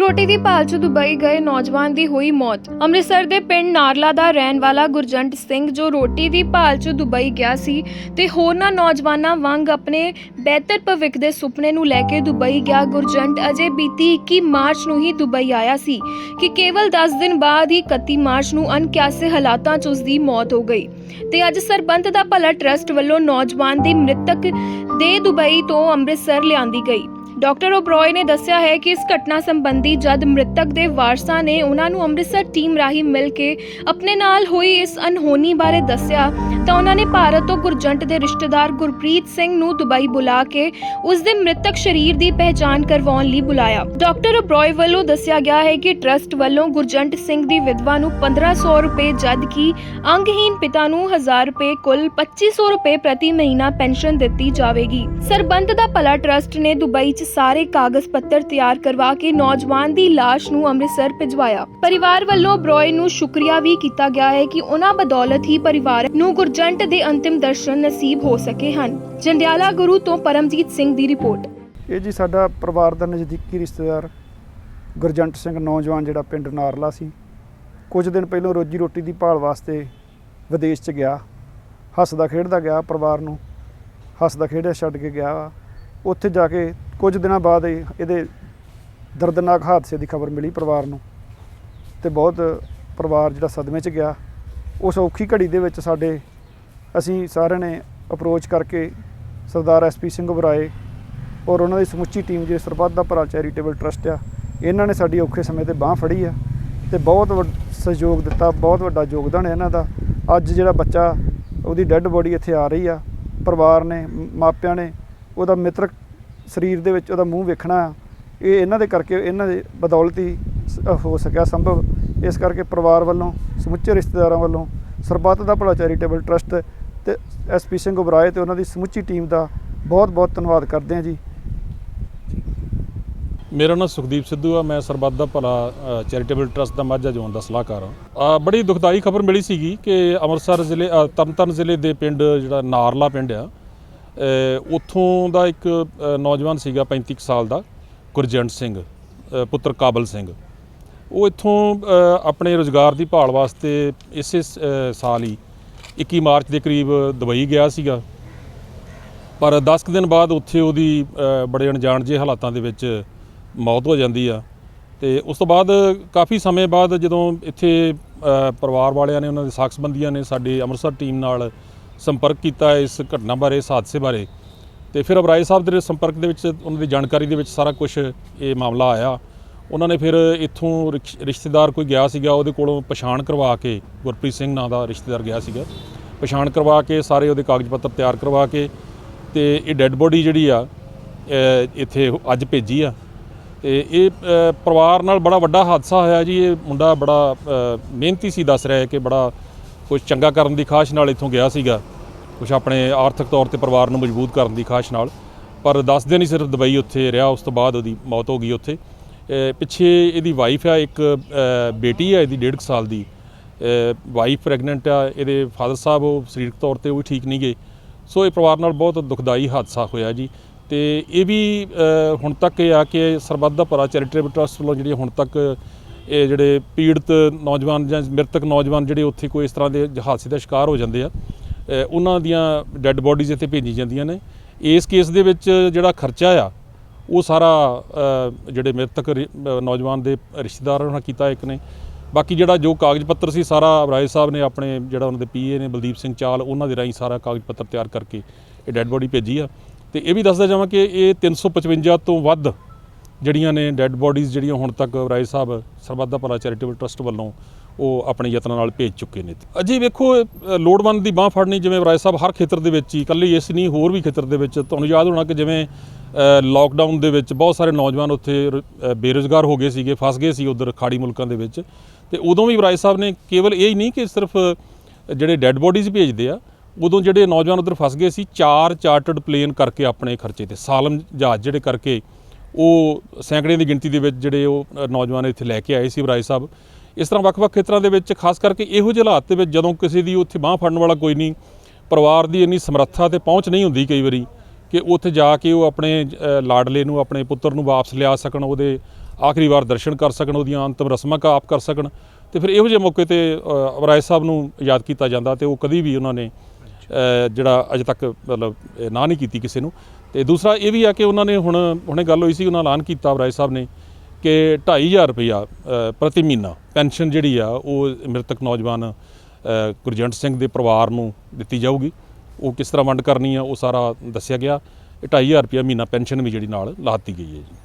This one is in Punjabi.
ਰੋਟੀ ਦੀ ਭਾਲ 'ਚ ਦੁਬਈ ਗਏ ਨੌਜਵਾਨ ਦੀ ਹੋਈ ਮੌਤ। ਅੰਮ੍ਰਿਤਸਰ ਦੇ ਪਿੰਡ ਨਾਰਲਾ ਦਾ ਰਹਿਣ ਵਾਲਾ ਗੁਰਜੰਟ ਸਿੰਘ ਜੋ ਰੋਟੀ ਦੀ ਭਾਲ 'ਚ ਦੁਬਈ ਗਿਆ ਸੀ ਤੇ ਹੋਰਨਾਂ ਨੌਜਵਾਨਾਂ ਵਾਂਗ ਆਪਣੇ ਬਿਹਤਰ ਭਵਿੱਖ ਦੇ ਸੁਪਨੇ ਨੂੰ ਲੈ ਕੇ ਦੁਬਈ ਗਿਆ। ਗੁਰਜੰਟ ਅਜੇ ਬੀਤੀ 21 ਮਾਰਚ ਨੂੰ ਹੀ ਦੁਬਈ ਆਇਆ ਸੀ ਕਿ ਕੇਵਲ 10 ਦਿਨ ਬਾਅਦ ਹੀ 31 ਮਾਰਚ ਨੂੰ ਅਣਕਿਆਸੇ ਹਾਲਾਤਾਂ 'ਚ ਉਸ ਦੀ ਮੌਤ ਹੋ ਗਈ। ਤੇ ਅੱਜ ਸਰਬੰਤ ਦਾ ਭਲਾ ਟਰਸਟ ਵੱਲੋਂ ਨੌਜਵਾਨ ਦੀ ਮ੍ਰਿਤਕ ਦੇ ਦੁਬਈ ਤੋਂ ਅੰਮ੍ਰਿਤਸਰ ਲਿਆਂਦੀ ਗਈ। ਡਾਕਟਰ ਓਬਰੋਏ ਨੇ ਦੱਸਿਆ ਹੈ ਕਿ ਇਸ ਘਟਨਾ ਸੰਬੰਧੀ ਜਦ ਮ੍ਰਿਤਕ ਦੇ ਵਾਰਸਾਂ ਨੇ ਉਹਨਾਂ ਨੂੰ ਅੰਮ੍ਰਿਤਸਰ ਟੀਮ ਰਾਹੀਂ ਮਿਲ ਕੇ ਆਪਣੇ ਨਾਲ ਹੋਈ ਇਸ ਅਨਹੋਨੀ ਬਾਰੇ ਦੱਸਿਆ, ਤਾਂ ਉਹਨਾਂ ਨੇ ਭਾਰਤ ਤੋਂ ਗੁਰਜੰਟ ਦੇ ਰਿਸ਼ਤੇਦਾਰ ਗੁਰਪ੍ਰੀਤ ਸਿੰਘ ਨੂੰ ਦੁਬਈ ਬੁਲਾ ਕੇ ਉਸ ਦੇ ਮ੍ਰਿਤਕ ਸਰੀਰ ਦੀ ਪਹਿਚਾਣ ਕਰਵਾਉਣ ਲਈ ਬੁਲਾਇਆ। ਡਾਕਟਰ ਓਬਰੋਏ ਵੱਲੋਂ ਦੱਸਿਆ ਗਿਆ ਹੈ ਕਿ ਟਰਸਟ ਵੱਲੋਂ ਗੁਰਜੰਟ ਸਿੰਘ ਦੀ ਵਿਧਵਾ ਨੂੰ 1500 ਰੁਪਏ ਜਦ ਕਿ ਅੰਗਹੀਨ ਪਿਤਾ ਨੂੰ 1000 ਰੁਪਏ ਕੁੱਲ 2500 ਰੁਪਏ ਪ੍ਰਤੀ ਮਹੀਨਾ ਪੈਨਸ਼ਨ ਦਿੱਤੀ ਜਾਵੇਗੀ। ਸਰਬੰਧ ਦਾ ਭਲਾ ਟਰਸਟ ਨੇ ਦੁਬਈ 'ਚ ਸਾਰੇ ਕਾਗਜ਼ ਪੱਤਰ ਤਿਆਰ ਕਰਵਾ ਕੇ ਨੌਜਵਾਨ ਦੀ ਲਾਸ਼ ਨੂੰ ਅੰਮ੍ਰਿਤਸਰ ਭਿਜਵਾਇਆ। ਪਰਿਵਾਰ ਵੱਲੋਂ ਬਰੋਏ ਨੂੰ ਸ਼ੁਕਰੀਆ ਵੀ ਕੀਤਾ ਗਿਆ ਹੈ ਕਿ ਉਹਨਾਂ ਬਦੌਲਤ ਹੀ ਪਰਿਵਾਰ ਨੂੰ ਗੁਰਜੰਟ ਦੇ ਅੰਤਿਮ ਦਰਸ਼ਨ ਨਸੀਬ ਹੋ ਸਕੇ ਹਨ। ਜੰਡਿਆਲਾ ਗੁਰੂ ਤੋਂ ਪਰਮਜੀਤ ਸਿੰਘ ਦੀ ਰਿਪੋਰਟ। ਇਹ ਜੀ ਸਾਡਾ ਪਰਿਵਾਰ ਦਾ ਨਜ਼ਦੀਕੀ ਰਿਸ਼ਤੇਦਾਰ ਗੁਰਜੰਟ ਸਿੰਘ ਨੌਜਵਾਨ ਜਿਹੜਾ ਪਿੰਡ ਨਾਰਲਾ ਸੀ। ਕੁਝ ਦਿਨ ਪਹਿਲਾਂ ਰੋਜੀ ਰੋਟੀ ਦੀ ਭਾਲ ਵਾਸਤੇ ਵਿਦੇਸ਼ 'ਚ ਗਿਆ। ਹੱਸਦਾ ਖੇਡਦਾ ਗਿਆ ਪਰਿਵਾਰ ਨੂੰ। ਹੱਸਦਾ ਖੇਡਿਆ ਛੱਡ ਕੇ ਗਿਆ। ਵਾ ਉੱਥੇ ਜਾ ਕੇ ਕੁਝ ਦਿਨਾਂ ਬਾਅਦ ਇਹ- ਇਹਦੇ ਦਰਦਨਾਕ ਹਾਦਸੇ ਦੀ ਖਬਰ ਮਿਲੀ ਪਰਿਵਾਰ ਨੂੰ ਤੇ ਬਹੁਤ ਪਰਿਵਾਰ ਜਿਹੜਾ ਸਦਮੇ 'ਚ ਗਿਆ। ਉਸ ਔਖੀ ਘੜੀ ਦੇ ਵਿੱਚ ਸਾਡੇ ਅਸੀਂ ਸਾਰਿਆਂ ਨੇ ਅਪਰੋਚ ਕਰਕੇ ਸਰਦਾਰ ਐਸਪੀ ਸਿੰਘ ਬਰਾਏ ਔਰ ਉਹਨਾਂ ਦੀ ਸਮੁੱਚੀ ਟੀਮ ਜਿਹੜੀ ਸਰਬੱਤ ਦਾ ਭਰਾ ਚੈਰੀਟੇਬਲ ਟਰਸਟ ਆ, ਇਹਨਾਂ ਨੇ ਸਾਡੀ ਔਖੇ ਸਮੇਂ ਤੇ ਬਾਹ ਫੜੀ ਆ ਤੇ ਬਹੁਤ ਵੱਡ- ਸਹਿਯੋਗ ਦਿੱਤਾ, ਬਹੁਤ ਵੱਡਾ ਯੋਗਦਾਨ ਹੈ ਇਹਨਾਂ ਦਾ। ਅੱਜ ਜਿਹੜਾ ਬੱਚਾ, ਉਹਦੀ ਡੈੱਡ ਬੋਡੀ ਇੱਥੇ ਆ ਰਹੀ ਆ, ਪਰਿਵਾਰ ਨੇ ਮ- ਮਾਪਿਆਂ ਨੇ, ਉਹਦਾ ਮਿੱਤਰ ਸਰੀਰ ਦੇ ਵਿੱਚ ਉਹਦਾ ਮੂੰਹ ਵੇਖਣਾ ਆ ਇਹ ਇਹਨਾਂ ਦੇ ਕਰਕੇ ਇਹਨਾਂ ਦੇ ਬਦੌਲਤ ਹੀ ਹੋ ਸਕਿਆ ਸੰਭਵ। ਇਸ ਕਰਕੇ ਪਰਿਵਾਰ ਵੱਲੋਂ ਸਮੁੱਚੇ ਰਿਸ਼ਤੇਦਾਰਾਂ ਵੱਲੋਂ ਸਰਬੱਤ ਦਾ ਭਲਾ ਚੈਰੀਟੇਬਲ ਟਰਸਟ ਤੇ ਐਸਪੀ ਸਿੰਘ ਉਬਰਾਏ ਤੇ ਉਹਨਾਂ ਦੀ ਸਮੁੱਚੀ ਟੀਮ ਦਾ ਬਹੁਤ ਬਹੁਤ ਧੰਨਵਾਦ ਕਰਦੇ ਹਾਂ ਜੀ। ਮੇਰਾ ਨਾਮ ਸੁਖਦੀਪ ਸਿੱਧੂ ਆ ਮੈਂ ਸਰਬੱਤ ਦਾ ਭਲਾ ਚੈਰੀਟੇਬਲ ਟਰਸਟ ਦਾ ਮਾਝਾ ਜ਼ੋਨ ਦਾ ਸਲਾਹਕਾਰ ਹਾਂ। ਬੜੀ ਦੁਖਦਾਈ ਖਬਰ ਮਿਲੀ ਸੀਗੀ ਕਿ ਅੰਮ੍ਰਿਤਸਰ ਜ਼ਿਲ੍ਹੇ ਅ, ਤਰਨਤਾਰਨ ਜ਼ਿਲ੍ਹੇ ਦੇ ਪਿੰਡ ਜਿਹੜਾ ਨਾਰਲਾ ਪਿੰਡ ਆ ਉੱਥੋਂ ਦਾ ਇੱਕ ਨੌਜਵਾਨ ਸੀਗਾ 35 ਕੁ ਸਾਲ ਦਾ, ਗੁਰਜੰਟ ਸਿੰਘ ਪੁੱਤਰ ਕਾਬਲ ਸਿੰਘ। ਉਹ ਇੱਥੋਂ ਆਪਣੇ ਰੋਜ਼ਗਾਰ ਦੀ ਭਾਲ ਵਾਸਤੇ ਇਸੇ ਸਾਲ ਹੀ 21 ਮਾਰਚ ਦੇ ਕਰੀਬ ਦੁਬਈ ਗਿਆ ਸੀਗਾ। ਪਰ 10 ਕੁ ਦਿਨ ਬਾਅਦ ਉੱਥੇ ਉਹਦੀ ਬੜੇ ਅਣਜਾਣ ਜਿਹੇ ਹਾਲਾਤਾਂ ਦੇ ਵਿੱਚ ਮੌਤ ਹੋ ਜਾਂਦੀ ਆ। ਤੇ ਉਸ ਤੋਂ ਬਾਅਦ ਕਾਫੀ ਸਮੇਂ ਬਾਅਦ ਜਦੋਂ ਇੱਥੇ ਪਰਿਵਾਰ ਵਾਲਿਆਂ ਨੇ, ਉਹਨਾਂ ਦੇ ਸਾਖ ਸੰਬੰਧੀਆਂ ਨੇ, ਸਾਡੇ ਅੰਮ੍ਰਿਤਸਰ ਟੀਮ ਨਾਲ ਸੰਪਰਕ ਕੀਤਾ ਇਸ ਘਟਨਾ ਬਾਰੇ, ਇਸ ਹਾਦਸੇ ਬਾਰੇ। ਤੇ ਫਿਰ ਅਬਰਾਏ ਸਾਹਿਬ ਦੇ ਸੰਪਰਕ ਦੇ ਵਿੱਚ ਉਹਨਾਂ ਦੀ ਜਾਣਕਾਰੀ ਦੇ ਵਿੱਚ ਸਾਰਾ ਕੁਝ ਇਹ ਮਾਮਲਾ ਆਇਆ। ਉਹਨਾਂ ਨੇ ਫਿਰ ਇੱਥੋਂ ਰਿਸ਼- ਰਿਸ਼ਤੇਦਾਰ ਕੋਈ ਗਿਆ ਸੀਗਾ, ਉਹਦੇ ਕੋਲੋਂ ਪਛਾਣ ਕਰਵਾ ਕੇ, ਗੁਰਪ੍ਰੀਤ ਸਿੰਘ ਨਾਂ ਦਾ ਰਿਸ਼ਤੇਦਾਰ ਗਿਆ ਸੀਗਾ। ਪਛਾਣ ਕਰਵਾ ਕੇ, ਸਾਰੇ ਉਹਦੇ ਕਾਗਜ਼ ਪੱਤਰ ਤਿਆਰ ਕਰਵਾ ਕੇ, ਤੇ ਇਹ ਡੈੱਡ ਬੋਡੀ ਜਿਹੜੀ ਆ ਇੱਥੇ ਅੱਜ ਭੇਜੀ ਆ। ਤੇ ਇਹ ਪਰਿਵਾਰ ਨਾਲ ਬੜਾ ਵੱਡਾ ਹਾਦਸਾ ਹੋਇਆ ਜੀ। ਇਹ ਮੁੰਡਾ ਬੜਾ ਮਿਹਨਤੀ ਸੀ, ਦੱਸ ਰਿਹਾ ਹੈ ਕਿ ਬੜਾ ਕੁਝ ਚੰਗਾ ਕਰਨ ਦੀ ਖਾਸ਼ ਨਾਲ ਇੱਥੋਂ ਗਿਆ ਸੀਗਾ। ਕੁਝ ਆਪਣੇ ਆਰਥਿਕ ਤੌਰ ਤੇ ਪਰਿਵਾਰ ਨੂੰ ਮਜ਼ਬੂਤ ਕਰਨ ਦੀ ਖਾਸ਼ ਨਾਲ। ਪਰ 10 ਦਿਨ ਹੀ ਸਿਰਫ ਦੁਬਈ ਉੱਥੇ ਰਿਹਾ, ਉਸ ਤੋਂ ਬਾਅਦ ਉਹਦੀ ਮੌਤ ਹੋ ਗਈ ਉੱਥੇ। ਪਿੱਛੇ ਇਹਦੀ ਵਾਈਫ ਆ, ਇੱਕ ਬੇਟੀ ਆ, ਇਹਦੀ 1.5 ਸਾਲ ਦੀ। ਵਾਈਫ ਪ੍ਰੈਗਨੈਂਟ ਆ, ਇਹਦੇ ਫਾਦਰ ਸਾਹਿਬ, ਉਹ ਸਰੀਰਕ ਤੌਰ ਤੇ ਉਹ ਵੀ ਠੀਕ ਨਹੀਂ ਗਏ। ਸੋ ਇਹ ਪਰਿਵਾਰ ਨਾਲ ਬਹੁਤ ਦੁਖਦਾਈ ਹਾਦਸਾ ਹੋਇਆ ਜੀ। ਤੇ ਇਹ ਵੀ ਹੁਣ ਤੱਕ ਇਹ ਆ ਕਿ ਸਰਬੱਤ ਦਾ ਭਲਾ ਚੈਰੀਟੇਬਲ ਟਰਸਟ ਵੱਲੋਂ ਜਿਹੜੀ ਹੁਣ ਤੱਕ ਇਹ ਜਿਹੜੇ ਪੀੜਤ ਨੌਜਵਾਨ ਜਾਂ ਮ੍ਰਿਤਕ ਨੌਜਵਾਨ ਜਿਹੜੇ ਉੱਥੇ ਕੋਈ ਇਸ ਤਰ੍ਹਾਂ ਦੇ ਹਾਦਸੇ ਦਾ ਸ਼ਿਕਾਰ ਹੋ ਜਾਂਦੇ ਆ ਉਹਨਾਂ ਦੀਆਂ ਡੈੱਡ ਬੋਡੀਜ਼ ਇੱਥੇ ਭੇਜੀ ਜਾਂਦੀਆਂ ਨੇ। ਇਸ ਕੇਸ ਦੇ ਵਿੱਚ ਜਿਹੜਾ ਖਰਚਾ ਆ, ਉਹ ਸਾਰਾ ਜਿਹੜੇ ਮ੍ਰਿਤਕ ਰਿ- ਨੌਜਵਾਨ ਦੇ ਰਿਸ਼ਤੇਦਾਰ ਉਹਨਾਂ ਕੀਤਾ ਇੱਕ ਨੇ। ਬਾਕੀ ਜਿਹੜਾ ਜੋ ਕਾਗਜ਼ ਪੱਤਰ ਸੀ, ਸਾਰਾ ਰਾਏ ਸਾਹਿਬ ਨੇ ਆਪਣੇ ਜਿਹੜਾ ਉਹਨਾਂ ਦੇ ਪੀਏ ਨੇ ਬਲਦੀਪ ਸਿੰਘ ਚਾਲ, ਉਹਨਾਂ ਦੇ ਰਾਹੀਂ ਸਾਰਾ ਕਾਗਜ਼ ਪੱਤਰ ਤਿਆਰ ਕਰਕੇ ਇਹ ਡੈੱਡ ਬੋਡੀ ਭੇਜੀ ਆ। ਤੇ ਇਹ ਵੀ ਦੱਸਦਾ ਜਾਵਾਂ ਕਿ ਇਹ 355 ਤੋਂ ਵੱਧ ਜਿਹੜੀਆਂ ਨੇ ਡੈੱਡ ਬੋਡੀਜ਼ ਜਿਹੜੀਆਂ ਹੁਣ ਤੱਕ ਰਾਏ ਸਾਹਿਬ ਸਰਬੱਤ ਦਾ ਭਲਾ ਚੈਰੀਟੇਬਲ ਟਰਸਟ ਵੱਲੋਂ ਉਹ ਆਪਣੇ ਯਤਨਾਂ ਨਾਲ ਭੇਜ ਚੁੱਕੇ ਨੇ। ਅਜੇ ਵੇਖੋ ਲੋੜਵੰਦ ਦੀ ਬਾਹ ਫੜਨੀ ਜਿਵੇਂ ਰਾਏ ਸਾਹਿਬ ਹਰ ਖੇਤਰ ਦੇ ਵਿੱਚ ਹੀ, ਇਕੱਲੇ ਇਸ ਨਹੀਂ, ਹੋਰ ਵੀ ਖੇਤਰ ਦੇ ਵਿੱਚ, ਤੁਹਾਨੂੰ ਯਾਦ ਹੋਣਾ ਕਿ ਜਿਵੇਂ ਲਾਕਡਾਊਨ ਦੇ ਵਿੱਚ ਬਹੁਤ ਸਾਰੇ ਨੌਜਵਾਨ ਉੱਥੇ ਰ- ਬੇਰੁਜ਼ਗਾਰ ਹੋ ਗਏ ਸੀਗੇ, ਫਸ ਗਏ ਸੀ ਉਧਰ ਖਾੜੀ ਮੁਲਕਾਂ ਦੇ ਵਿੱਚ। ਤੇ ਉਦੋਂ ਵੀ ਰਾਏ ਸਾਹਿਬ ਨੇ ਕੇਵਲ ਇਹ ਹੀ ਨਹੀਂ ਕਿ ਸਿਰਫ ਜਿਹੜੇ ਡੈੱਡ ਬੋਡੀਜ਼ ਭੇਜਦੇ ਆ, ਉਦੋਂ ਜਿਹੜੇ ਨੌਜਵਾਨ ਉਧਰ ਫਸ ਗਏ ਸੀ, ਚਾਰ ਚਾਰਟਰਡ ਪਲੇਨ ਕਰਕੇ ਆਪਣੇ ਖਰਚੇ ਤੇ, ਸਾਲਮ ਜਹਾਜ਼ ਜਿਹੜੇ ਕਰਕੇ ਉਹ ਸੈਂਕੜੇ ਦੀ ਗਿਣਤੀ ਦੇ ਵਿੱਚ ਜਿਹੜੇ ਉਹ ਨੌਜਵਾਨ ਇੱਥੇ ਲੈ ਕੇ ਆਏ ਸੀ ਰਾਏ ਸਾਹਿਬ। ਇਸ ਤਰ੍ਹਾਂ ਵੱਖ-ਵੱਖ ਖੇਤਰਾਂ ਦੇ ਵਿੱਚ, ਖਾਸ ਕਰਕੇ ਇਹੋ ਜਿਹੇ ਹਾਲਾਤ ਦੇ ਵਿੱਚ ਜਦੋਂ ਕਿਸੇ ਦੀ ਉੱਥੇ ਬਾਹ ਫੜਨ ਵਾਲਾ ਕੋਈ ਨਹੀਂ, ਪਰਿਵਾਰ ਦੀ ਇੰਨੀ ਸਮਰੱਥਾ ਤੇ ਪਹੁੰਚ ਨਹੀਂ ਹੁੰਦੀ ਕਈ ਵਾਰੀ ਕਿ ਉੱਥੇ ਜਾ ਕੇ ਉਹ ਆਪਣੇ ਲਾਡਲੇ ਨੂੰ, ਆਪਣੇ ਪੁੱਤਰ ਨੂੰ ਵਾਪਸ ਲਿਆ ਸਕਣ, ਉਹਦੇ ਆਖਰੀ ਵਾਰ ਦਰਸ਼ਨ ਕਰ ਸਕਣ, ਉਹਦੀਆਂ ਅੰਤਮ ਰਸਮਾਂ ਕਾ ਆਪ ਕਰ ਸਕਣ। ਤੇ ਫਿਰ ਇਹੋ ਜਿਹੇ ਮੌਕੇ ਤੇ ਰਾਏ ਸਾਹਿਬ ਨੂੰ ਯਾਦ ਕੀਤਾ ਜਾਂਦਾ ਤੇ ਉਹ ਕਦੀ ਵੀ ਉਹਨਾਂ ਨੇ ਜਿਹੜਾ ਅਜੇ ਤੱਕ ਮਤਲਬ ਨਾ ਨਹੀਂ ਕੀਤੀ ਕਿਸੇ ਨੂੰ। ਤੇ ਦੂਸਰਾ ਇਹ ਵੀ ਆ ਕਿ ਉਹਨਾਂ ਨੇ ਹੁਣ ਹੁਣੇ ਗੱਲ ਹੋਈ ਸੀ ਉਹਨਾਂ ਐਲਾਨ ਕੀਤਾ ਰਾਏ ਸਾਹਿਬ ਨੇ ਕਿ 2500 ਰੁਪਇਆ ਅ, ਪ੍ਰਤੀ ਮਹੀਨਾ ਪੈਨਸ਼ਨ ਜਿਹੜੀ ਆ ਉਹ ਮ੍ਰਿਤਕ ਨੌਜਵਾਨ ਗੁਰਜੰਟ ਸਿੰਘ ਦੇ ਪਰਿਵਾਰ ਨੂੰ ਦਿੱਤੀ ਜਾਊਗੀ। ਉਹ ਕਿਸ ਤਰ੍ਹਾਂ ਵੰਡ ਕਰਨੀ ਆ ਉਹ ਸਾਰਾ ਦੱਸਿਆ ਗਿਆ। ਇਹ 2500 ਰੁਪਇਆ ਮਹੀਨਾ ਪੈਨਸ਼ਨ ਵੀ ਜਿਹੜੀ ਨਾਲ ਲਾ ਦਿੱਤੀ ਗਈ ਹੈ ਜੀ।